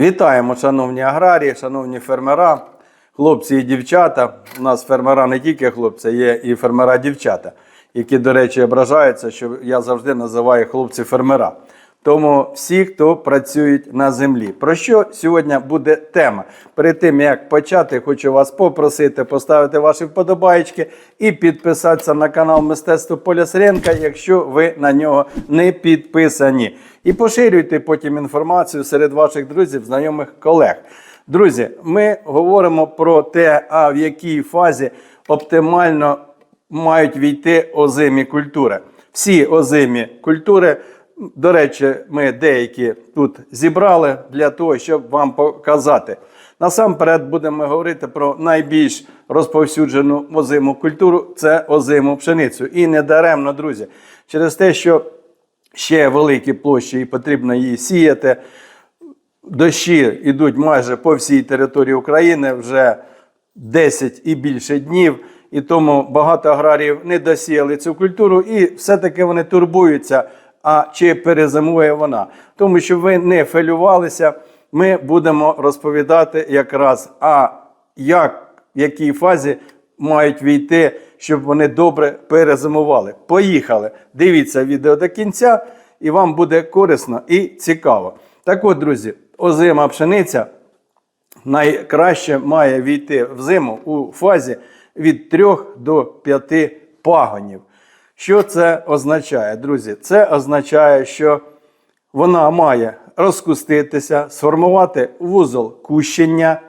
Вітаємо, шановні аграрії, шановні фермера, хлопці і дівчата. У нас фермера не тільки хлопці, є і фермера-дівчата, які, до речі, ображаються, що я завжди називаю хлопці фермера. Тому всі, хто працюють на землі. Про що сьогодні буде тема? Перед тим як почати, хочу вас попросити поставити ваші вподобайки і підписатися на канал Мистецтво Поля Сиренка, якщо ви на нього не підписані. І поширюйте потім інформацію серед ваших друзів, знайомих колег. Друзі, ми говоримо про те, а в якій фазі оптимально мають війти озимі культури. Всі озимі культури. До речі, ми деякі тут зібрали для того, щоб вам показати. Насамперед будемо говорити про найбільш розповсюджену озиму культуру це озиму пшеницю. І не даремно, друзі, через те, що ще великі площі і потрібно її сіяти. Дощі йдуть майже по всій території України вже 10 і більше днів. І тому багато аграріїв не досіяли цю культуру, і все-таки вони турбуються, а чи перезимує вона. Тому що ви не фелювалися, ми будемо розповідати якраз, а як, в якій фазі мають війти, щоб вони добре перезимували. Поїхали! Дивіться відео до кінця, і вам буде корисно і цікаво. Так от, друзі, озима пшениця найкраще має війти в зиму у фазі від 3 до 5 пагонів. Що це означає, друзі? Це означає, що вона має розкуститися, сформувати вузол кущення,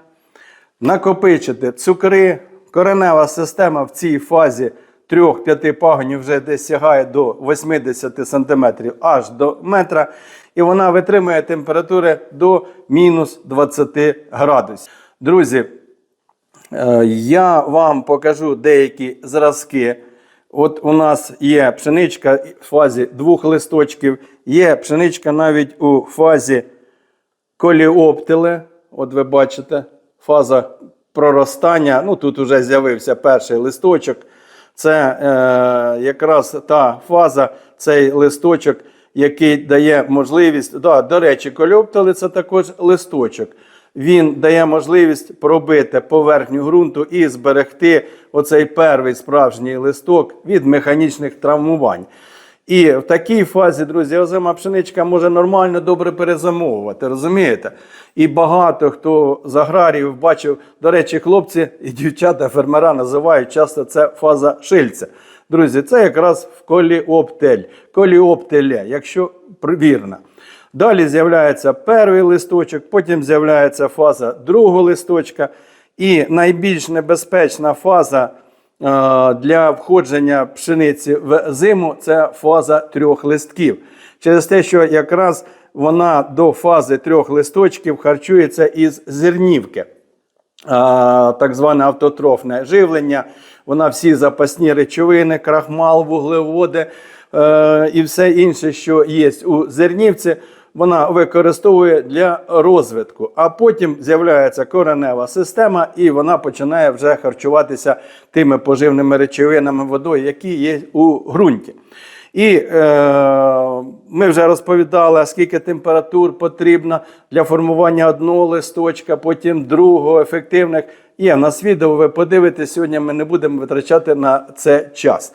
накопичити цукри. Коренева система в цій фазі 3-5 пагонів вже десь сягає до 80 см аж до метра. І вона витримує температури до мінус 20 градусів. Друзі, е, я вам покажу деякі зразки. От у нас є пшеничка в фазі двох листочків, є пшеничка навіть у фазі коліоптили. От ви бачите, фаза проростання. Ну тут вже з'явився перший листочок. Це е, якраз та фаза, цей листочок, який дає можливість. Да, до речі, коліоптили це також листочок. Він дає можливість пробити поверхню ґрунту і зберегти оцей перший справжній листок від механічних травмувань. І в такій фазі, друзі, озима пшеничка може нормально добре перезимовувати, розумієте? І багато хто з аграріїв бачив, до речі, хлопці і дівчата фермера називають часто це фаза шильця. Друзі, це якраз в коліоптель, коліоптеля, якщо вірно. Далі з'являється перший листочок, потім з'являється фаза другого листочка. І найбільш небезпечна фаза е, для входження пшениці в зиму це фаза трьох листків. Через те, що якраз вона до фази трьох листочків харчується із зернівки. Так зване автотрофне живлення. Вона всі запасні речовини, крахмал, вуглеводи е, і все інше, що є у зернівці, вона використовує для розвитку. А потім з'являється коренева система, і вона починає вже харчуватися тими поживними речовинами водою, які є у ґрунті. І е, ми вже розповідали, скільки температур потрібно для формування одного листочка, потім другого, ефективних. Є в нас відео, ви подивитесь, сьогодні ми не будемо витрачати на це час.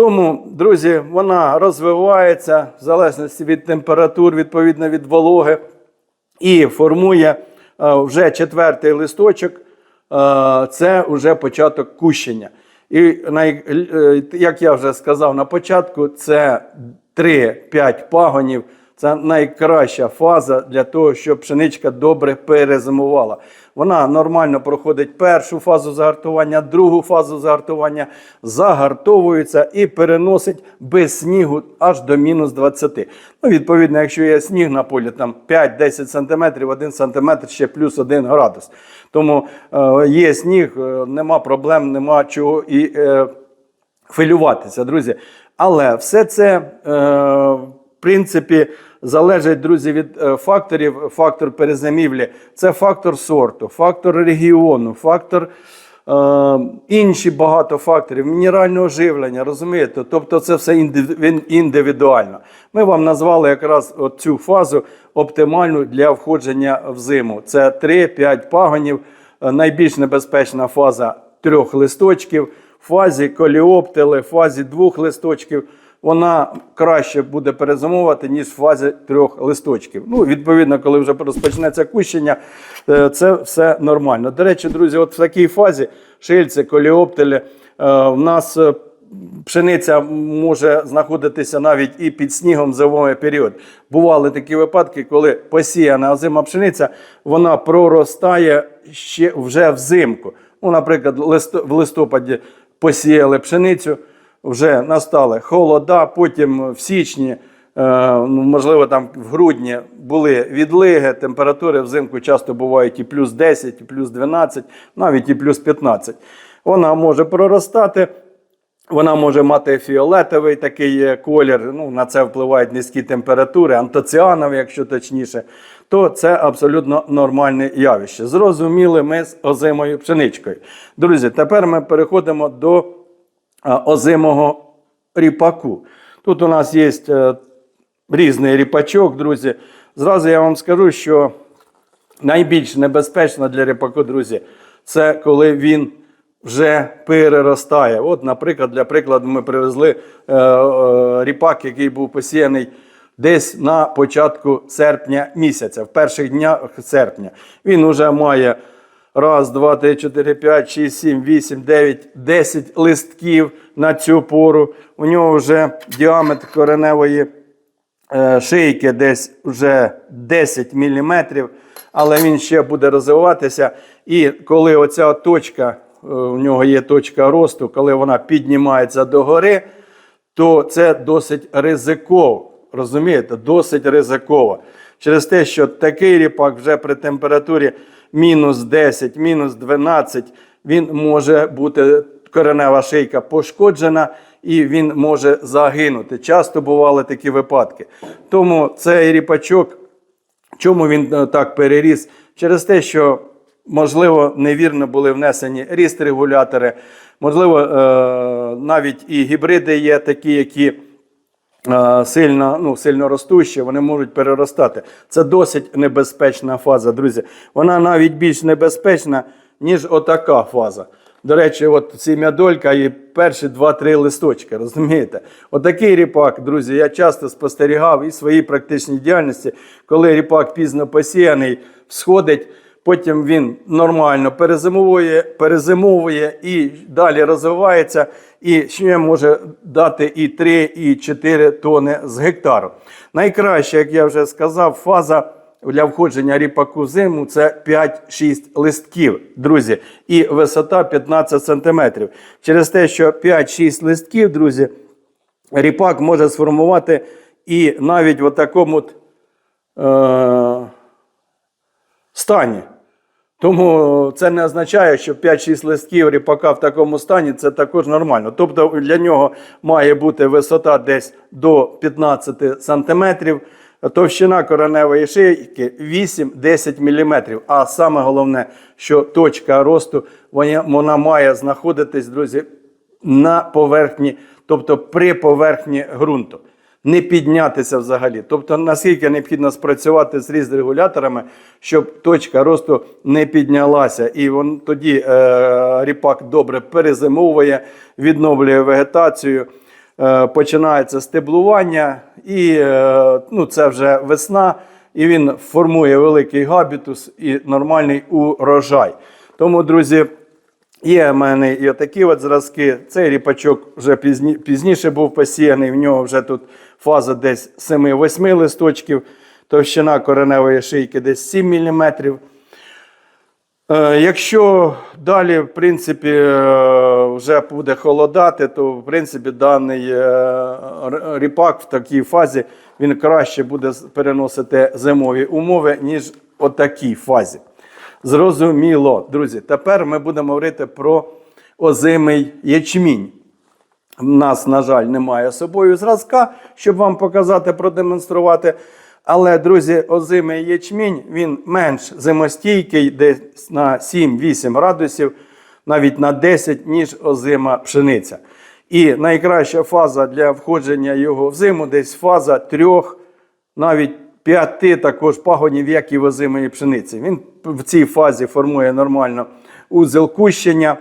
Тому, друзі, вона розвивається в залежності від температур, відповідно від вологи, і формує е, вже четвертий листочок. Е, це вже початок кущення. І е, як я вже сказав на початку, це 3-5 пагонів. Це найкраща фаза для того, щоб пшеничка добре перезимувала. Вона нормально проходить першу фазу загартування, другу фазу загартування, загартовується і переносить без снігу аж до мінус 20. Ну, Відповідно, якщо є сніг на полі, там 5-10 см, 1 см ще плюс 1 градус. Тому е, є сніг, е, нема проблем, нема чого і е, хвилюватися, друзі. Але все це, е, в принципі, залежить, друзі, від е, факторів. Фактор перезимівлі це фактор сорту, фактор регіону, фактор. Е, інші багато факторів, мінерального живлення, розумієте? Тобто це все індивідуально. Ми вам назвали якраз цю фазу оптимальну для входження в зиму. Це 3-5 пагонів. Е, Найбільш небезпечна фаза трьох листочків. Фазі коліоптили, фазі двох листочків вона краще буде перезимувати, ніж в фазі трьох листочків. Ну, відповідно, коли вже розпочнеться кущення, е, це все нормально. До речі, друзі, от в такій фазі шильці, коліоптили, е, в нас е, пшениця може знаходитися навіть і під снігом зимовий період. Бували такі випадки, коли посіяна озима пшениця, вона проростає ще вже взимку. Ну, наприклад, в листопаді посіяли пшеницю, вже настали холода, потім в січні, е, ну, можливо, там в грудні були відлиги, температури взимку часто бувають і плюс 10, і плюс 12, навіть і плюс 15. Вона може проростати. Вона може мати фіолетовий такий е, колір, ну, на це впливають низькі температури, антоціанові, якщо точніше, то це абсолютно нормальне явище. Зрозуміли ми з озимою пшеничкою. Друзі, тепер ми переходимо до озимого ріпаку. Тут у нас є е, різний ріпачок, друзі. Зразу я вам скажу, що найбільш небезпечно для ріпаку, друзі, це коли він вже переростає. От, наприклад, для прикладу, ми привезли е, е, ріпак, який був посіяний десь на початку серпня місяця, в перших днях серпня. Він вже має раз, два, три, чотири, п'ять, шість, сім, вісім, дев'ять, десять листків на цю пору. У нього вже діаметр кореневої е, шийки десь вже 10 мм, але він ще буде розвиватися. І коли оця точка, е, у нього є точка росту, коли вона піднімається догори, то це досить ризиково. Розумієте, досить ризиково. Через те, що такий ріпак вже при температурі мінус 10, мінус 12, він може бути коренева шийка пошкоджена і він може загинути. Часто бували такі випадки. Тому цей ріпачок, чому він е, так переріс? Через те, що, можливо, невірно були внесені ріст-регулятори, можливо, е, навіть і гібриди є такі, які. Сильно, ну, сильно ростущі, вони можуть переростати. Це досить небезпечна фаза, друзі. Вона навіть більш небезпечна, ніж отака фаза. До речі, от ці м'ядолька і перші 2-3 листочки, розумієте? Отакий ріпак, друзі, я часто спостерігав і в своїй практичній діяльності, коли ріпак пізно посіяний, всходить, потім він нормально перезимовує, перезимовує і далі розвивається, і ще може дати і 3, і 4 тони з гектару. Найкраще, як я вже сказав, фаза для входження ріпаку зиму це 5-6 листків, друзі, і висота 15 см. Через те, що 5-6 листків, друзі, ріпак може сформувати і навіть в такому е- стані. Тому це не означає, що 5-6 листків ріпака в такому стані це також нормально. Тобто для нього має бути висота десь до 15 см, товщина кореневої шийки 8-10 мм. А саме головне, що точка росту вона, має знаходитись, друзі, на поверхні, тобто при поверхні ґрунту. Не піднятися взагалі. Тобто, наскільки необхідно спрацювати з регуляторами, щоб точка росту не піднялася. І він, тоді е, ріпак добре перезимовує, відновлює вегетацію, е, починається стеблування, і е, ну, це вже весна, і він формує великий габітус і нормальний урожай. Тому, друзі, Є в мене і отакі от зразки. Цей ріпачок вже пізні, пізніше був посіяний. В нього вже тут фаза десь 7-8 листочків, товщина кореневої шийки десь 7 мм. Е, Якщо далі, в принципі, е, вже буде холодати, то в принципі даний е, ріпак в такій фазі він краще буде переносити зимові умови, ніж у такій фазі. Зрозуміло, друзі. Тепер ми будемо говорити про озимий ячмінь. Нас, на жаль, немає з собою зразка, щоб вам показати, продемонструвати. Але, друзі, озимий ячмінь він менш зимостійкий, десь на 7-8 градусів, навіть на 10, ніж озима пшениця. І найкраща фаза для входження його в зиму десь фаза 3, навіть п'яти також пагонів, як і возимої пшениці. Він в цій фазі формує нормально узел кущення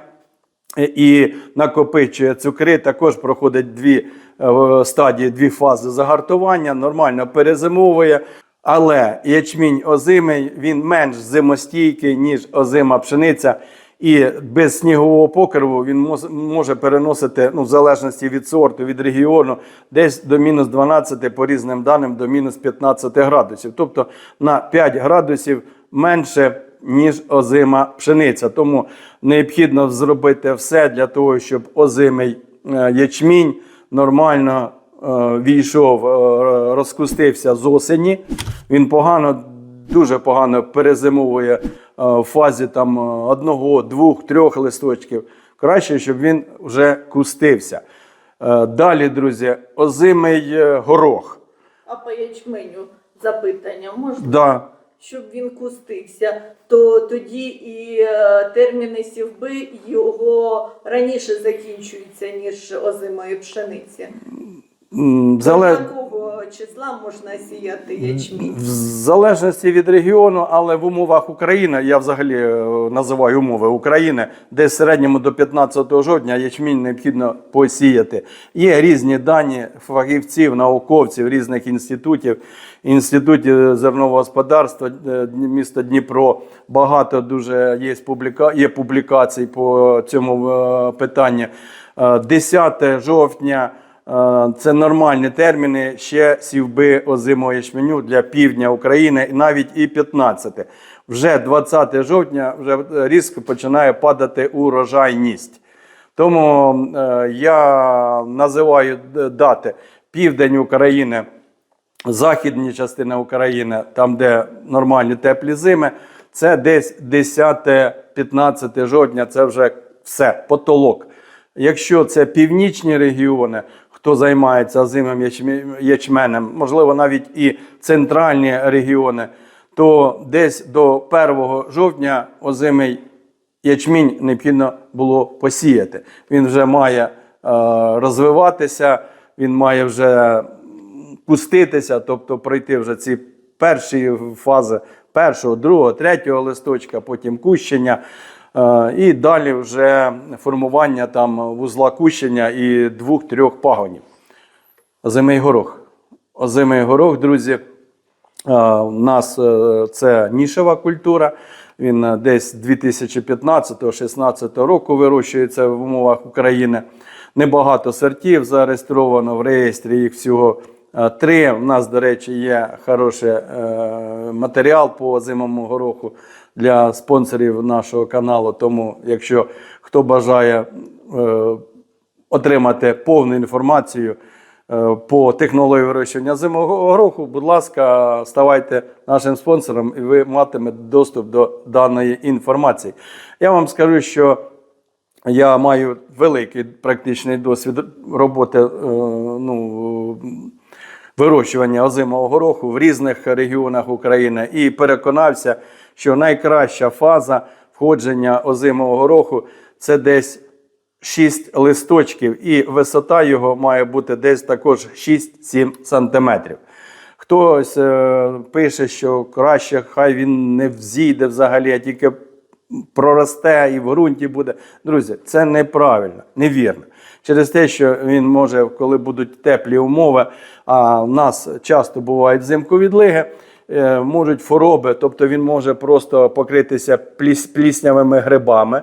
і накопичує цукри. Також проходить дві е, стадії, дві фази загартування, нормально перезимовує. Але ячмінь озимий він менш зимостійкий, ніж озима пшениця. І без снігового покриву він може переносити, ну, в залежності від сорту, від регіону, десь до мінус 12, по різним даним, до мінус 15 градусів. Тобто на 5 градусів менше, ніж озима пшениця. Тому необхідно зробити все для того, щоб озимий е, ячмінь нормально е, війшов, е, розкустився з осені. Він погано, дуже погано перезимовує в фазі там одного, двох, трьох листочків. Краще, щоб він вже кустився. Далі, друзі, озимий горох. А по ячменю запитання можна? Да. Щоб він кустився, то тоді і е, терміни сівби його раніше закінчуються, ніж озимої пшениці. М, Зале... якого числа можна сіяти ячмінь? В залежності від регіону, але в умовах України, я взагалі е, називаю умови України, де в середньому до 15 жовтня ячмінь необхідно посіяти. Є різні дані фахівців, науковців, різних інститутів, інститутів зернового господарства, е, місто Дніпро. Багато дуже є, публіка... є публікацій по цьому е, питанню. Е, 10 жовтня. Е, Це нормальні терміни ще сівби озимого ячменю для півдня України, і навіть і 15. Вже 20 жовтня вже різко починає падати урожайність. Тому е, я називаю дати південь України, західні частини України, там, де нормальні теплі зими, це десь 10-15 жовтня, це вже все, потолок. Якщо це північні регіони, хто займається озимим ячменем, можливо, навіть і центральні регіони, то десь до 1 жовтня озимий ячмінь необхідно було посіяти. Він вже має е, розвиватися, він має вже пуститися, тобто пройти вже ці перші фази першого, другого, третього листочка, потім кущення. Е, І далі вже формування там вузла кущення і двох-трьох пагонів. Озимий горох. Озимий горох, друзі, е, у нас е, це нішева культура. Він е, десь 2015-16 року вирощується в умовах України. Небагато сортів зареєстровано в реєстрі їх всього е, три. У нас, до речі, є хороший е, матеріал по озимому гороху для спонсорів нашого каналу. Тому, якщо хто бажає е, отримати повну інформацію е, по технології вирощування зимового гороху, будь ласка, ставайте нашим спонсором, і ви матимете доступ до даної інформації. Я вам скажу, що я маю великий практичний досвід роботи е, ну, вирощування озимого гороху в різних регіонах України і переконався, що найкраща фаза входження озимого гороху це десь 6 листочків, і висота його має бути десь також 6-7 сантиметрів. Хтось е, пише, що краще хай він не взійде взагалі, а тільки проросте і в ґрунті буде. Друзі, це неправильно, невірно. Через те, що він може, коли будуть теплі умови, а в нас часто бувають взимку відлиги, е, можуть хвороби, тобто він може просто покритися пліс- пліснявими грибами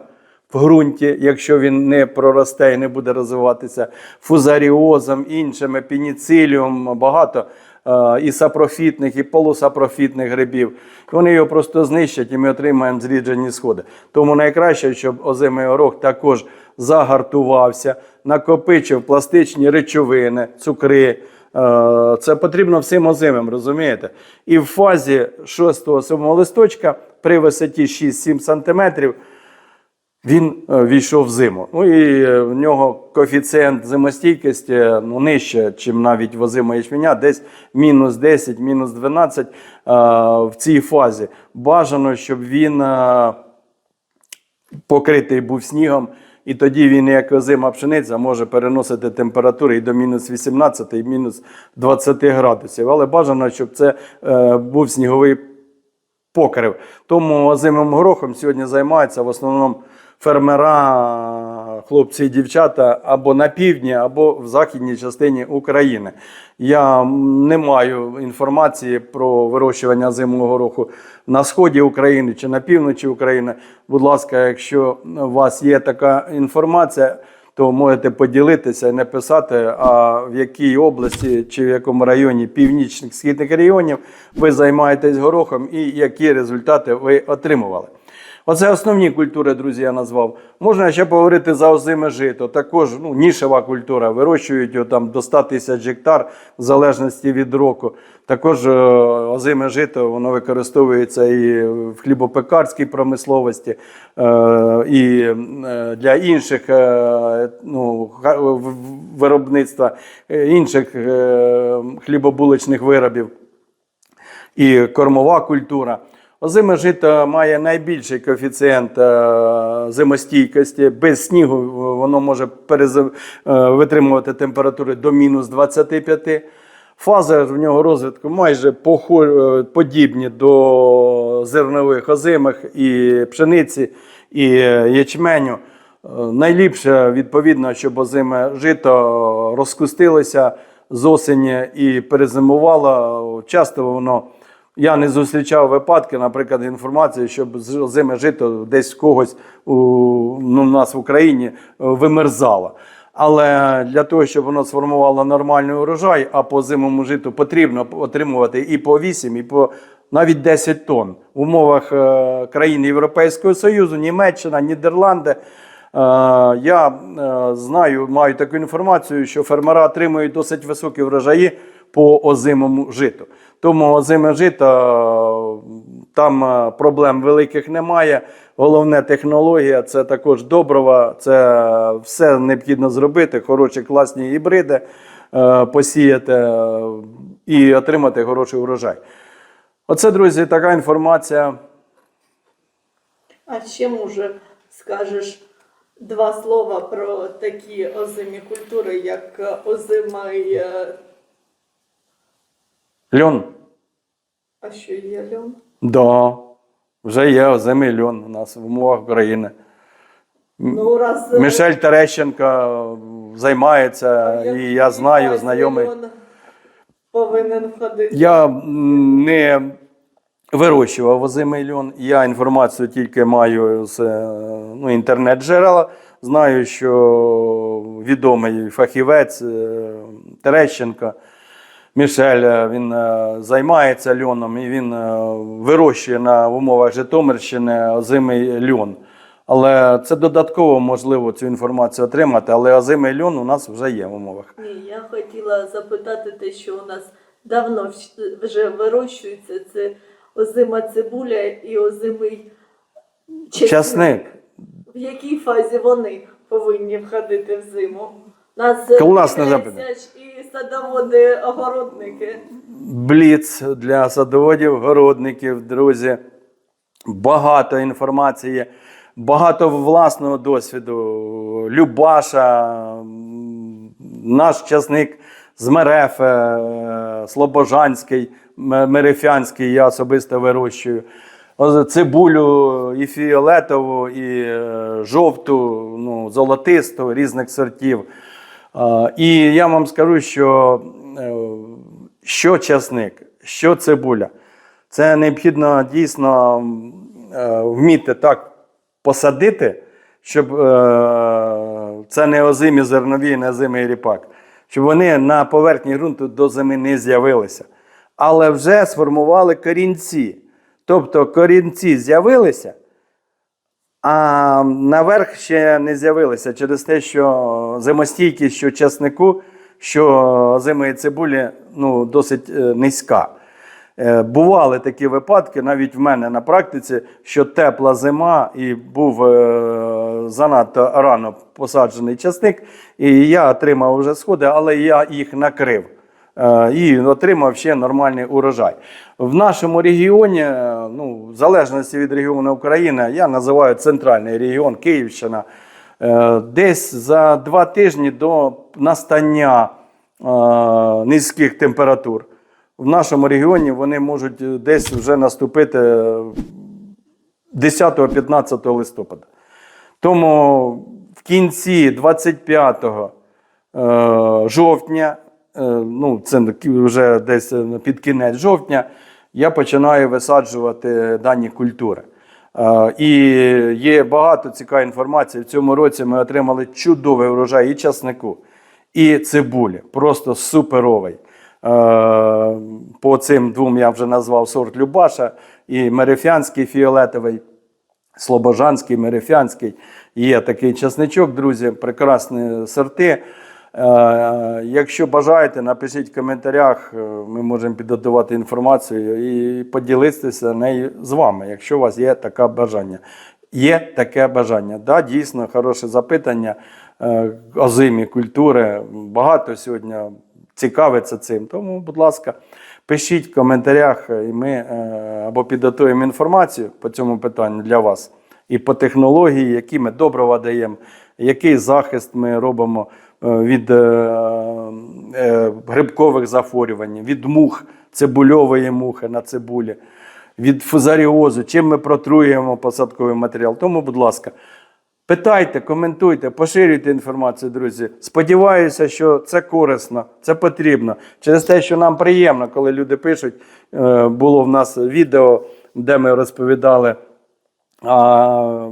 в ґрунті, якщо він не проросте і не буде розвиватися фузаріозом, іншими, пеніциліум, багато і сапрофітних, і полусапрофітних грибів. Вони його просто знищать, і ми отримаємо зріджені сходи. Тому найкраще, щоб озимий горох також загартувався, накопичив пластичні речовини, цукри. Е, Це потрібно всім озимим, розумієте? І в фазі 6-7 листочка при висоті 6-7 см він е, війшов в зиму. Ну і е, в нього коефіцієнт зимостійкості е, ну, нижче, ніж навіть в озимого ячменя, десь мінус 10, мінус 12 е, в цій фазі. Бажано, щоб він покритий був снігом І тоді він, як озима пшениця, може переносити температури і до мінус 18, і мінус 20 градусів. Але бажано, щоб це е, був сніговий покрив. Тому озимим горохом сьогодні займаються в основному фермера, хлопці і дівчата або на півдні, або в західній частині України. Я не маю інформації про вирощування озимого гороху на сході України чи на півночі України. Будь ласка, якщо у вас є така інформація, то можете поділитися і написати, а в якій області чи в якому районі північних східних регіонів ви займаєтесь горохом і які результати ви отримували. Оце основні культури, друзі, я назвав. Можна ще поговорити за озиме жито. Також ну, нішева культура. Вирощують там до 100 тисяч гектар в залежності від року. Також е, озиме жито воно використовується і в хлібопекарській промисловості, е, і е, для інших ну, виробництва інших хлібобулочних виробів і кормова культура. Озиме жито має найбільший коефіцієнт е, зимостійкості. Без снігу воно може е, витримувати температури до мінус 25. Фази в нього розвитку майже е, подібні до зернових озимих і пшениці, і е, ячменю. Е, Найліпше, відповідно, щоб озиме жито розкустилося з осені і перезимувало. Часто воно. Я не зустрічав випадки, наприклад, інформації, щоб з- озиме жито десь когось у, ну, нас в Україні е, вимерзало. Але для того, щоб воно сформувало нормальний урожай, а по зимому житу потрібно отримувати і по 8, і по навіть 10 тонн в умовах е, країн Європейського Союзу, Німеччина, Нідерланди. Е, Я знаю, маю таку інформацію, що фермера отримують досить високі врожаї по озимому житу. Тому озиме жито там е, проблем великих немає. Головне технологія це також добрива, це все необхідно зробити, хороші класні гібриди е, посіяти е, і отримати хороший урожай. Оце, друзі, така інформація. А ще може скажеш два слова про такі озимі культури, як озимий, Льон. а що є льон? Да, вже є озимий льон у нас в умовах України. Ну, раз Мішель Терещенко займається, як- і я знаю, знайомий. льон повинен входити. Я не вирощував озимий льон. Я інформацію тільки маю з е, ну, інтернет-джерела. Знаю, що відомий фахівець е, Терещенко Мішель, е, він е, займається льоном і він е, вирощує на умовах Житомирщини озимий льон. Але це додатково можливо цю інформацію отримати, але озимий льон у нас вже є в умовах. Ні, я хотіла запитати те, що у нас давно вже вирощується. Це озима цибуля і озимий чесник. Часник. В якій фазі вони повинні входити в зиму? Нас дивляться запитання. і садоводи, огородники. Бліц для садоводів, городників, друзі. Багато інформації, багато власного досвіду. Любаша, наш часник з Мерефе, Слобожанський, Мерефянський, я особисто вирощую. Цибулю і фіолетову, і е, жовту, ну, золотисту, різних сортів. І я вам скажу, що е, що часник, що цибуля. Це необхідно дійсно е, вміти так посадити, щоб е, це не озимі зернові, не озимий ріпак, щоб вони на поверхні ґрунту до зими не з'явилися. Але вже сформували корінці. Тобто корінці з'явилися, а наверх ще не з'явилися через те, що зимостійкість що часнику, що зимої цибулі ну, досить е, низька. Е, Бували такі випадки, навіть в мене на практиці, що тепла зима і був е, занадто рано посаджений часник, і я отримав вже сходи, але я їх накрив. Е, і отримав ще нормальний урожай. В нашому регіоні, е, ну, в залежності від регіону України, я називаю центральний регіон, Київщина, Е, Десь за два тижні до настання низьких температур в нашому регіоні вони можуть десь вже наступити 10-15 листопада. Тому в кінці 25 е, жовтня, ну це вже десь під кінець жовтня, я починаю висаджувати дані культури. Е, І є багато цікавої інформації. В цьому році ми отримали чудовий урожай і часнику, і цибулі. Просто суперовий. Е, По цим двом я вже назвав сорт Любаша і Мерефянський фіолетовий. Слобожанський, Мерефянський. Є такий часничок, друзі, прекрасні сорти. Е, Якщо бажаєте, напишіть в коментарях, е, ми можемо підготувати інформацію і поділитися нею з вами, якщо у вас є таке бажання. Є таке бажання. Да, дійсно, хороше запитання. Е, Озимі культури. Багато сьогодні цікавиться цим. Тому, будь ласка, пишіть в коментарях, і ми або підготуємо інформацію по цьому питанню для вас. І по технології, які ми добрива даємо, який захист ми робимо від е, е, грибкових захворювань, від мух, цибульової мухи на цибулі, від фузаріозу, чим ми протруюємо посадковий матеріал. Тому, будь ласка, Питайте, коментуйте, поширюйте інформацію, друзі. Сподіваюся, що це корисно, це потрібно. Через те, що нам приємно, коли люди пишуть, е, було в нас відео, де ми розповідали,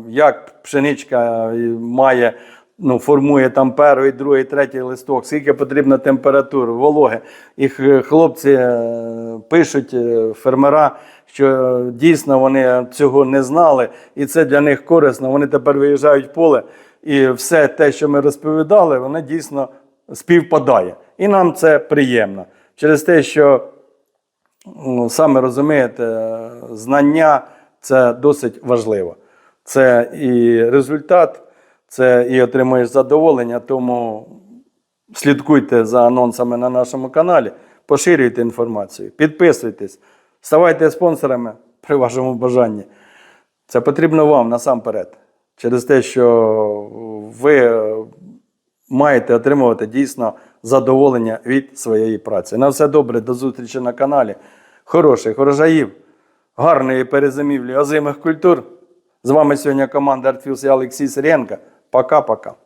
як пшеничка е, має, ну, формує там перший, другий, третій листок, скільки потрібно температури, вологи. І хлопці е, пишуть, е, фермера, що е, дійсно вони цього не знали, і це для них корисно. Вони тепер виїжджають в поле, і все те, що ми розповідали, воно дійсно співпадає. І нам це приємно. Через те, що Ну, саме розумієте, е, знання це досить важливо. Це і результат, це і отримуєш задоволення. Тому слідкуйте за анонсами на нашому каналі, поширюйте інформацію, підписуйтесь, ставайте спонсорами при вашому бажанні. Це потрібно вам насамперед. Через те, що ви е, маєте отримувати дійсно задоволення від своєї праці. На все добре, до зустрічі на каналі. Хороших урожаїв, гарної перезимівлі озимих культур. З вами сьогодні команда Артфілс і Олексій Сиренко. Пока-пока.